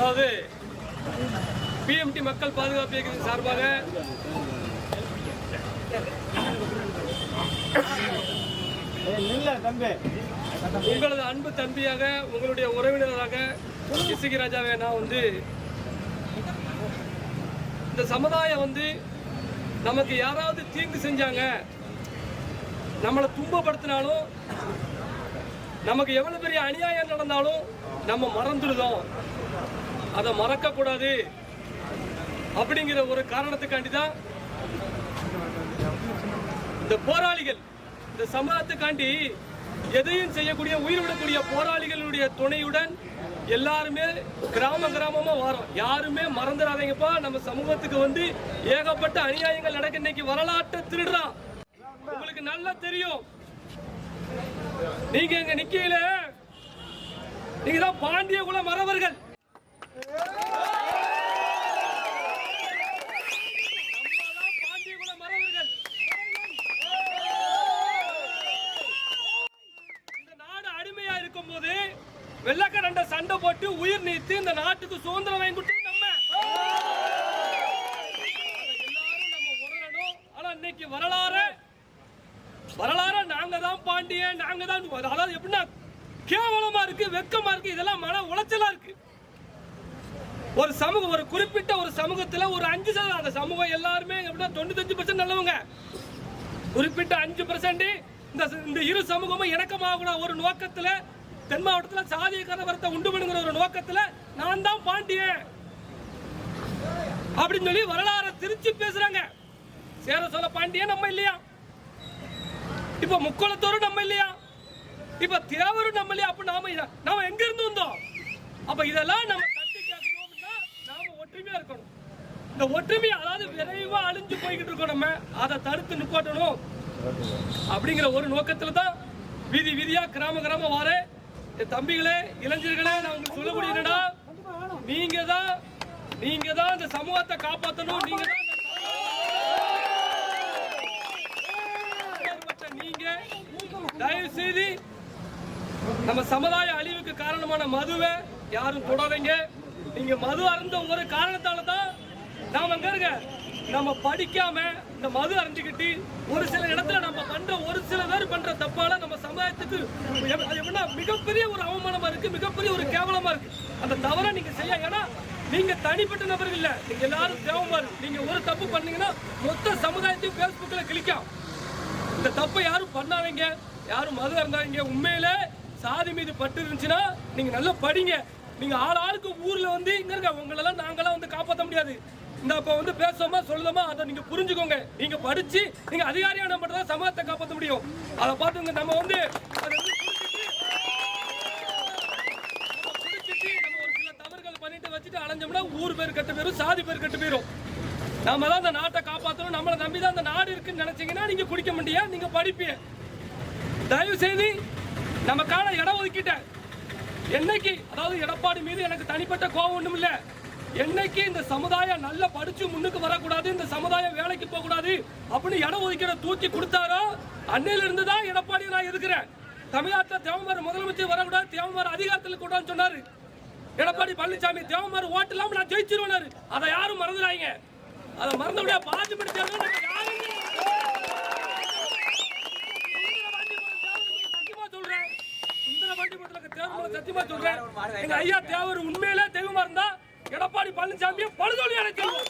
அதாவது பிஎம்டி மக்கள் பாதுகாப்பு இயக்கத்தின் சார்பாக உங்களது அன்பு தம்பியாக உங்களுடைய உறவினராக இசுகி ராஜாவை நான் வந்து இந்த சமுதாயம் வந்து நமக்கு யாராவது தீங்கு செஞ்சாங்க நம்மளை துன்பப்படுத்தினாலும் நமக்கு எவ்வளவு பெரிய அநியாயம் நடந்தாலும் நம்ம மறந்துடுதோம். அதை மறக்கக்கூடாது அப்படிங்கிற ஒரு காரணத்துக்காண்டி தான் இந்த போராளிகள் இந்த சமூகத்துக்காண்டி எதையும் செய்யக்கூடிய உயிர் விடக்கூடிய போராளிகளுடைய துணையுடன் எல்லாருமே கிராம கிராமமா வரோம். யாருமே மறந்துடாதீங்கப்பா. நம்ம சமூகத்துக்கு வந்து ஏகப்பட்ட அநியாயங்கள் நடக்க இன்னைக்கு வரலாற்றை திருடுறான் உங்களுக்கு நல்லா தெரியும். நீங்க இங்க நிக்கையில நீங்க தான் பாண்டிய குல மறவர்கள். இருக்கும்போது வெள்ளக்காரண்ட சண்டை போட்டு உயிர் நீத்து இந்த நாட்டுக்கு சுதந்திரம் வாங்கி கொடுத்தது நம்ம. எல்லாரும் நம்ம உணரணும் ஆனா இன்னைக்கு வரலாறு வரலாறு நாங்க தான் பாண்டியன் நாங்க தான் அதாவது எப்படின்னா கேவலமா இருக்கு வெக்கமா இருக்கு இதெல்லாம் மன உளைச்சலா இருக்கு. ஒரு சமூகம் ஒரு குறிப்பிட்ட ஒரு சமூகத்துல ஒரு அஞ்சு சதவீதம் அந்த சமூகம் எல்லாருமே எப்படின்னா தொண்ணூத்தஞ்சு பர்சன்ட் நல்லவங்க. குறிப்பிட்ட அஞ்சு பர்சன்ட் இந்த இந்த இரு சமூகமும் இணக்கமாகக்கூட ஒரு நோக்கத்துல தென் மாவட்டத்துல சாதிய கலவரத்தை உண்டு பண்ணுங்கிற ஒரு நோக்கத்துல நான் தான் பாண்டியன். அப்படின்னு சொல்லி வரலாறை திருச்சி பேசுறாங்க. சேர சொல்ல பாண்டியன் நம்ம இல்லையா? இப்ப முக்குளத்தோரும் நம்ம இல்லையா? இப்ப தேவரும் நம்ம இல்லையா? அப்ப நாம நாம எங்க இருந்து வந்தோம்? அப்ப இதெல்லாம் நம்ம தட்டி கேட்கணும் அப்படின்னா நாம ஒற்றுமையா இருக்கணும். இந்த ஒற்றுமை அதாவது விரைவா அழிஞ்சு போய்கிட்டு இருக்கோம் நம்ம. அதை தடுத்து நிப்பாட்டணும். அப்படிங்கிற ஒரு நோக்கத்துல தான் வீதி வீதியா கிராம கிராமம் வார. என் தம்பிகளே இளைஞர்களே நான் உங்களுக்கு சொல்லக்கூடிய என்னடா நீங்க தான் நீங்க தான் இந்த சமூகத்தை காப்பாற்றணும் நீங்க தான் நீங்க. தயவு செய்து நம்ம சமுதாய அழிவுக்கு காரணமான மதுவை யாரும் தொடாதீங்க. நீங்க மது அருந்த ஒரு காரணத்தால தான் நாம அங்க இருக்க. நம்ம படிக்காம இந்த மது அறிஞ்சுக்கிட்டு ஒரு சில இடத்துல நம்ம பண்ற ஒரு சில பேர் பண்ற தப்பால நம்ம சமுதாயத்துக்கு அது எப்படின்னா மிகப்பெரிய ஒரு அவமானமா இருக்கு மிகப்பெரிய ஒரு கேவலமா இருக்கு. அந்த தவறை நீங்க செய்ய ஏன்னா நீங்க தனிப்பட்ட நபர்கள் இல்ல. நீங்க எல்லாரும் தேவமா இருக்கு. நீங்க ஒரு தப்பு பண்ணீங்கன்னா மொத்த சமுதாயத்தையும் பேஸ்புக்ல கிளிக்கும் இந்த தப்பை யாரும் பண்ணாதீங்க. யாரும் மது இருந்தாதீங்க உண்மையில சாதி மீது பட்டு இருந்துச்சுன்னா நீங்க நல்லா படிங்க. நீங்க ஆள் ஆளுக்கு ஊர்ல வந்து இங்க இருக்க உங்களெல்லாம் நாங்களாம் வந்து காப்பாற்ற முடியாது. இந்த அப்ப வந்து பேசுவோமா சொல்லுமா அதை நீங்க புரிஞ்சுக்கோங்க. நீங்க படிச்சு நீங்க அதிகாரியான மட்டும் தான் சமூகத்தை காப்பாற்ற முடியும். அதை பார்த்துங்க நம்ம வந்து நம்ம ஒரு சில தவறுகள் பண்ணிட்டு வச்சுட்டு அலைஞ்சோம்னா ஊர் பேர் கெட்டு போயிரும் சாதி பேர் கெட்டு போயிரும். நம்ம தான் அந்த நாட்டை காப்பாற்றணும் நம்மளை நம்பி தான் அந்த நாடு இருக்குன்னு நினைச்சீங்கன்னா நீங்க குடிக்க முடியாது நீங்க படிப்பீங்க. தயவு செய்து நமக்கான இடம் ஒதுக்கிட்டேன். என்னைக்கு அதாவது எடப்பாடி மீது எனக்கு தனிப்பட்ட கோபம் ஒன்றும் இல்லை. என்னைக்கு இந்த சமுதாயம் நல்லா படிச்சு முன்னுக்கு வரக்கூடாது இந்த சமுதாயம் வேலைக்கு போக கூடாது அப்படின்னு இடம் ஒதுக்கீட தூக்கி கொடுத்தாரோ அன்னையில இருந்து தான் எடப்பாடி நான் இருக்கிறேன் தமிழ்நாட்டில் தேவமார் முதலமைச்சர் வரக்கூடாது தேவமார் அதிகாரத்தில் கூடாதுன்னு சொன்னாரு. எடப்பாடி பழனிசாமி தேவமார் ஓட்டு இல்லாம நான் ஜெயிச்சிருவேனாரு அதை யாரும் மறந்துடாங்க அதை மறந்தபடியா பாதி படிச்சாலும் நம்ம சத்தியமா சொல்றேன் சுந்தரபாண்டிபுரத்துல தேவமார் சத்தியமா சொல்றேன். எங்க ஐயா தேவர் உண்மையிலே தெய்வமா இருந்தா எடப்பாடி பழனிசாமியை பழுதொழி அடைக்கணும்